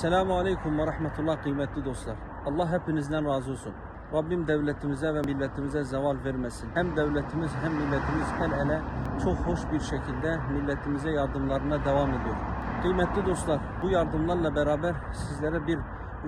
Selamun Aleyküm ve Rahmetullah kıymetli dostlar. Allah hepinizden razı olsun. Rabbim devletimize ve milletimize zeval vermesin. Hem devletimiz hem milletimiz el ele çok hoş bir şekilde milletimize yardımlarına devam ediyor. Kıymetli dostlar bu yardımlarla beraber sizlere bir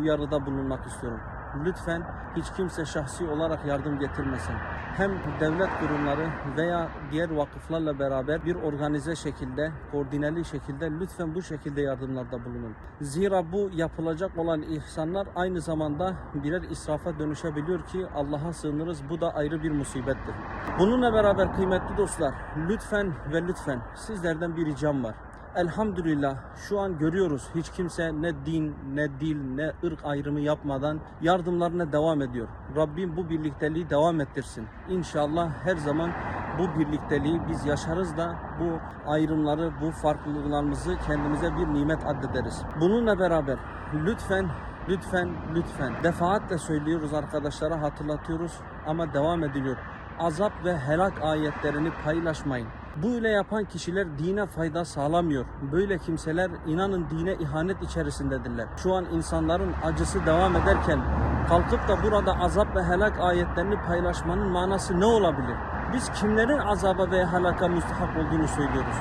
uyarıda bulunmak istiyorum. Lütfen hiç kimse şahsi olarak yardım getirmesin. Hem devlet kurumları veya diğer vakıflarla beraber bir organize şekilde, koordineli şekilde lütfen bu şekilde yardımlarda bulunun. Zira bu yapılacak olan ihsanlar aynı zamanda birer israfa dönüşebiliyor ki Allah'a sığınırız. Bu da ayrı bir musibettir. Bununla beraber kıymetli dostlar lütfen ve lütfen sizlerden bir ricam var. Elhamdülillah şu an görüyoruz hiç kimse ne din, ne dil, ne ırk ayrımı yapmadan yardımlarına devam ediyor. Rabbim bu birlikteliği devam ettirsin. İnşallah her zaman bu birlikteliği biz yaşarız da bu ayrımları, bu farklılıklarımızı kendimize bir nimet addederiz. Bununla beraber lütfen Lütfen, lütfen. Defaatle söylüyoruz arkadaşlara, hatırlatıyoruz ama devam ediliyor. Azap ve helak ayetlerini paylaşmayın. Böyle yapan kişiler dine fayda sağlamıyor. Böyle kimseler inanın dine ihanet içerisindedirler. Şu an insanların acısı devam ederken kalkıp da burada azap ve helak ayetlerini paylaşmanın manası ne olabilir? Biz kimlerin azaba ve helaka müstahak olduğunu söylüyoruz.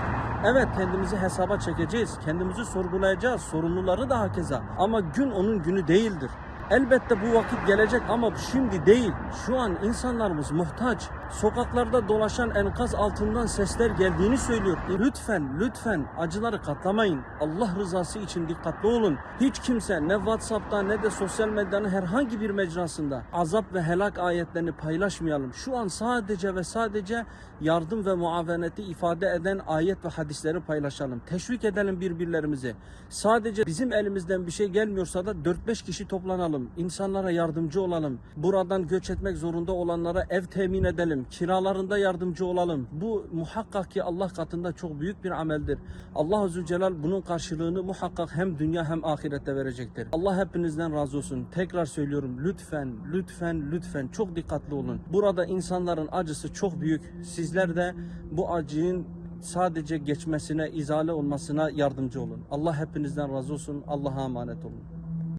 Evet kendimizi hesaba çekeceğiz. Kendimizi sorgulayacağız. Sorumluları da hakeza. Ama gün onun günü değildir. Elbette bu vakit gelecek ama şimdi değil. Şu an insanlarımız muhtaç. Sokaklarda dolaşan enkaz altından sesler geldiğini söylüyor. Lütfen, lütfen acıları katlamayın. Allah rızası için dikkatli olun. Hiç kimse ne WhatsApp'ta ne de sosyal medyanın herhangi bir mecrasında azap ve helak ayetlerini paylaşmayalım. Şu an sadece ve sadece yardım ve muaveneti ifade eden ayet ve hadisleri paylaşalım. Teşvik edelim birbirlerimizi. Sadece bizim elimizden bir şey gelmiyorsa da 4-5 kişi toplanalım. İnsanlara yardımcı olalım. Buradan göç etmek zorunda olanlara ev temin edelim. Kiralarında yardımcı olalım. Bu muhakkak ki Allah katında çok büyük bir ameldir. Allah Azze Celal bunun karşılığını muhakkak hem dünya hem ahirette verecektir. Allah hepinizden razı olsun. Tekrar söylüyorum lütfen, lütfen, lütfen çok dikkatli olun. Burada insanların acısı çok büyük. Sizler de bu acının sadece geçmesine, izale olmasına yardımcı olun. Allah hepinizden razı olsun. Allah'a emanet olun.